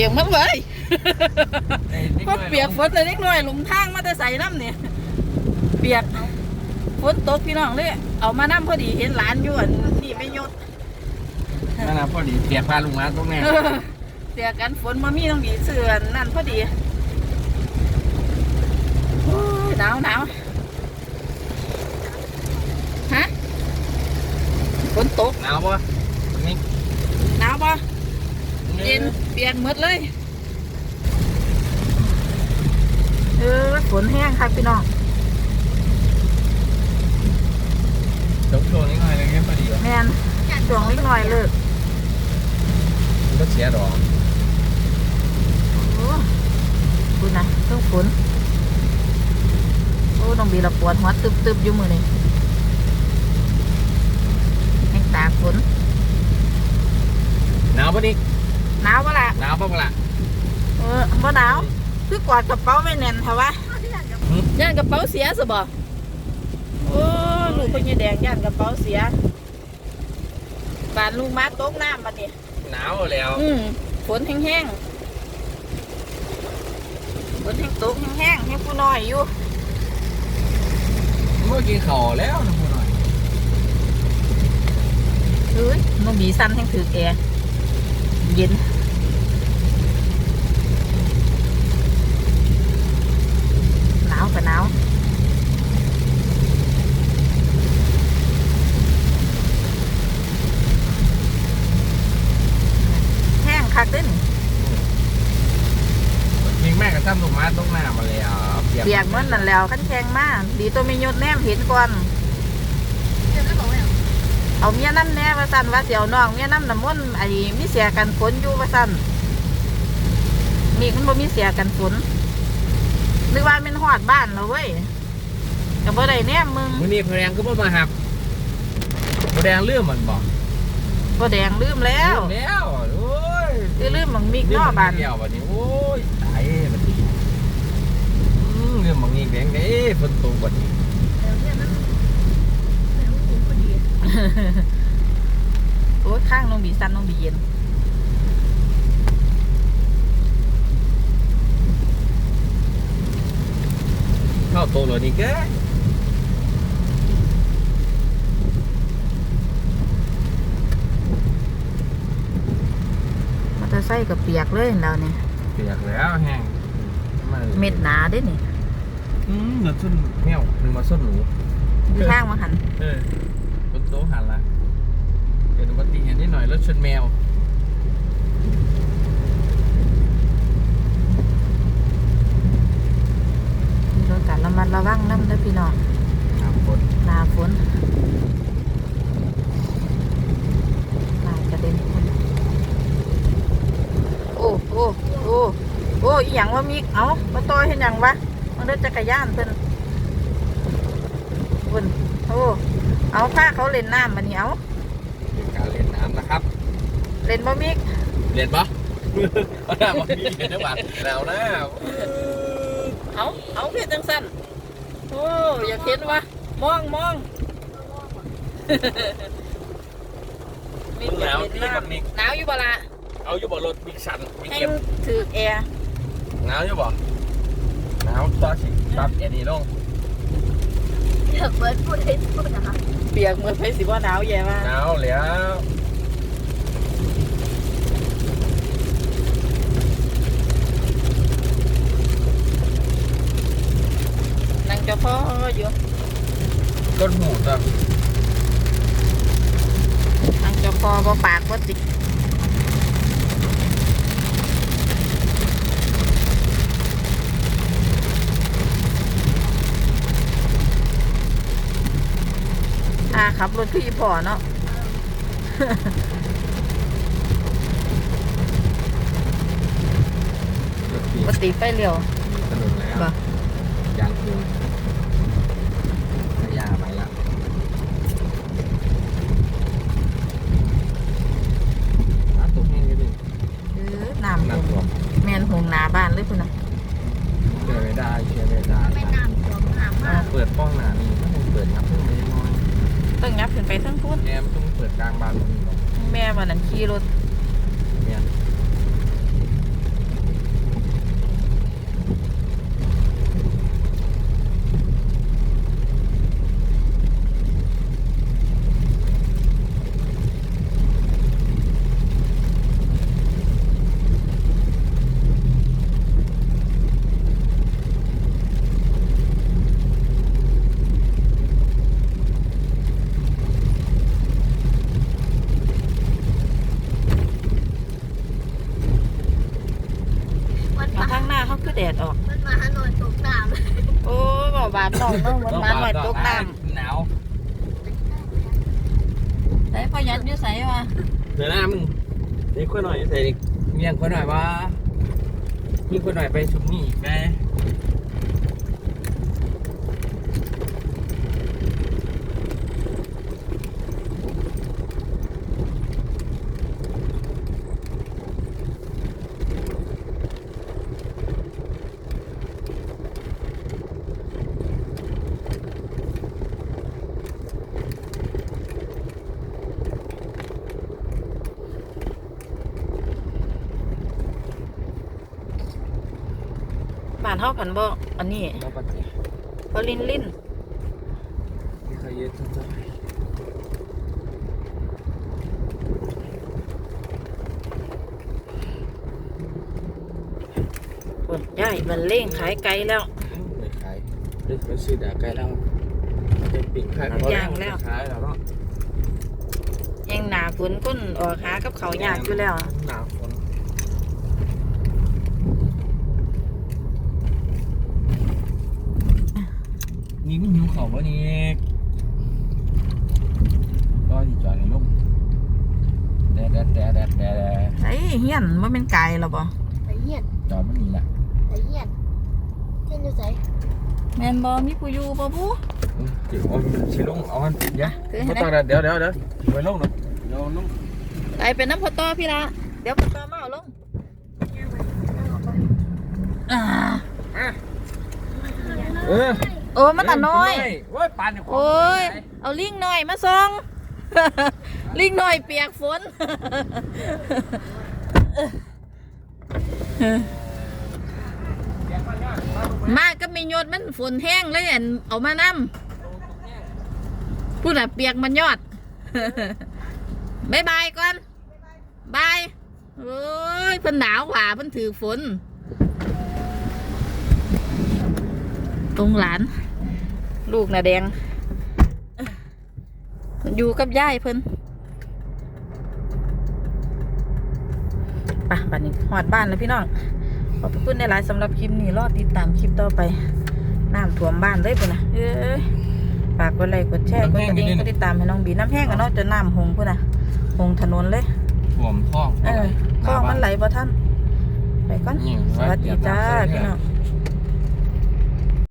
ปียกหมันเลยไอ้นิดหก็น่อยเปียกฝนเลยนิดหน่อยลงทางมาแต่ใส่น้ำเนี่ยเปียกฝนตกพี่น้องเลยเอามาน้ำพอดีเห็นหลานอยู่อันนี่ไม่ยศนั่นนะพอดีเปียกพาลุงมาตรงเนี้ยเออเสียกันฝนมามีต้องดีเสื่อนนั่นพอดีโอ้ยหนาวหนาวฮะฝนตกหนาวปะนี่หนาวปะ เย็นเปลี่ยนหมดเลย เออฝนแห้งค่ะพี่น้องจบโชว์นิดหน่อยเลยเนี่ยพอดีวะแมนช่วงเล็กน้อยเลิกมันก็เสียดอกโอ้คุณนะต้องฝนโอ้น้องบีละปวดหัวตึบๆอยู่มือนี่แห้งตากฝนหนาวปะนี่ หนาวปะล่ะหนาวปะปะล่ะเออบ่หนาวคือกอดกระเป๋าไว้แน่นเถอะวะย่านกระเป๋าเสียสบ่โอ้ลูกคนยี่แดงย่านกระเป๋าเสียบานลูกมาตกน้ำบัดนี้หนาวแล้ว อืมฝนแห้งๆฝนแห้งตกแห้งๆให้ผู้น้อยอยู่เมื่อกินข้าวแล้วนะพูดหน่อยเฮ้ยน้องบีสั้นแห้งถือแอร์เย็นหนาวกับหนาวแห้งคักเด้น ยิงแม่กับซ้ำ ลุงมาตรงหน้ามาแล้วเปียกเปียกมันนั่นแล้วขั้นแข็งมาก ดีตัวไม่ยดแนมเห็นก่อน เอาเมียน้ำแน่ว่าสั่นว่าเสียวน้องเมียน้ำน้ำมันต์ไอ้มีเสียกันฝนอยู่ว่าสั่นมีคุณบ่มีเสียกันฝนนึกว่าเป็นหอดบ้านแล้วเว้ยกับบ่ได้แน่มึงมื้อนี้พอแดงก็บ่มาหับพอแดงเรื่องมันบอกบ่แดงลืมแล้วเรื่องแล้วโอ้ยคือลืมบังมิกเนอบ้านเดียววันนี้โอ้ยตายบัดนี้อืมเรื่องบางงี้ แดงเด้ฝนตกบัดนี้โอ้ยข้างน้องบีสั้นน้องบีเย็นเข้าโตเลยนี่แกมอเตอร์ไซค์กับเปียกเลยแล้วเนี่ยเปียกแล้วแห้งเม็ดหนาเด้นี่ อืมเงินส้นแมวหนึ่งมาส้นหนูอยู่ข้างมาหันเออบนโต๊ะหันละเกิดอุบัติเหตุนิดหน่อยรถชนแมวมีรถการระมัดระวังน้ำเด้อพี่น้องครับคนหนาฝนหนากระเด็นโอ้โอ้โอ้โอ้อีหยังว่ามีเอามาต่อยเห็นหยังวะ มันเดินจักรยานเพิ่นเพิ่นโอ้เอาผ้าเขาเล่นน้ำมานี่เอาเป็นการเล่นน้ำนะครับ เล่นบ่มิกเล่นปะเอาหน้ามาพี่เห็นได้หวานหนาวนะเอาเอาเพียจังสั้นโอ้อยากเห็นวะมองมองมิกอยากเล่นน้ำหนาวอยู่บ่ละเอาอยู่บ่รถบิ๊กสันบิ๊กให้เก็บถือแอร์หนาวอยู่บ่ หนาวต่อสิตัดแอร์นี่ลงเบิร์ดพูดให้พูดนะคะเปียกเหมือนไปสิว่าหนาวแย่มากหนาวแล้วนั่งเจ้าพ่ออยู่ต้นหูตับนั่งเจ้าพ่อบ่ปากบ่ติอ่า ขับรถคืออีพ่อเนาะรถปกติไฟเร็วถนนแล้วบ่ยางคูยาไปละน้ำตกแห้งนิดนึง เออน้ำ น้ำท่วม แมนหงหนาบ้านเลยคุณนะ เชื่อไม่ได้เชื่อไม่ได้ ไม่น้ำท่วมหามาก เปิดป้องหนานี่ถ้าผมเปิดครับเพิ่งไม่ได้นอน ต้องยับขึ้นไปทั้งพุ่น แอร์มันต้องเปิดกลางบ้านตรงนี้หรอก แม่วันนั้นขี่รถ เนี่ย แดดออก มันมาหาหน่อยตกน้โอ้บ่บาดน้องเนาะมันมาหน่อยตกน้หนาวำใส่พอยัดอยู่ใส่วะเดี๋ยวนะมึงนี่คนหน่อยใส่เมียงคนหน่อยว่ามีคนหน่อยไปชุมนี่อีกไงบ้ เฮาผันบ่อันนี้มาปฏิบ่ลินลินมีใครเยอะจังจ้ะโอ้ยยายมันเล่งขายไก่แล้วไม่ขายเด็กไปซื้อดาไก่แล้วเป็นปิ่งขายขายแล้วเนาะยังหนาฝนก้นออกหากับเขาวยากอยู่แล้วหนาวฝนนี่มันหิว เขาวะนี่ก็ที่จอดในร่มแดดแดดแดดแดดแดดไอ้เฮียนว่าเป็นไก่หรอบ่ำแต่เหี้ยนจอดมันนี่แหละแต่เหี้ยนเส้นอยู่ใส่แมนบ่มีผู้อยู่บ่ผู้เดี๋ยวเอาชิลงเอามันเดี๋ยวถือให้ไม่ได้ต้องเดี๋ยวเดี๋ยวเดี๋ยวไปลงหน่อยเดี๋ยวลงไก่เป็นน้ำพอตอพี่ละเดี๋ยวพอตอมาเอาลงอ่าเออโอ้มันอะน้อย โอ้ยปานเนี่ยโอ้ย เอาลิงหน่อยมาส่อง ลิงหน่อยเปียกฝน มาก็ไม่ยดมันฝนแห้งเลยอันเอามานำพูดอะเปียกมันยอดบายบายก่อนบายโอ้ยเพิ่นหนาวหว่าเพิ่นถือฝน ตรงหลาน ลูกน่ะแดง อยู่กับยายเพิ่นไปบัดนี้หอดบ้านแล้วพี่น้อง ขอบพระคุณในหลายๆสำหรับคลิปนี้ รอติดตามคลิปต่อไป น้ำท่วมบ้านเลยพุ่นนะเอ้ยฝากกดไลค์กดแชร์กดกระดิ่งกดติดตามให้น้องบีน้ำแห้งกันเนาะจนน้ำหงพุ่นนะหงถนนเลยท่วมท้องเออคลองมันไหลบ่ท่านไปก่อนนี่สวัสดีจ้าพี่น้อง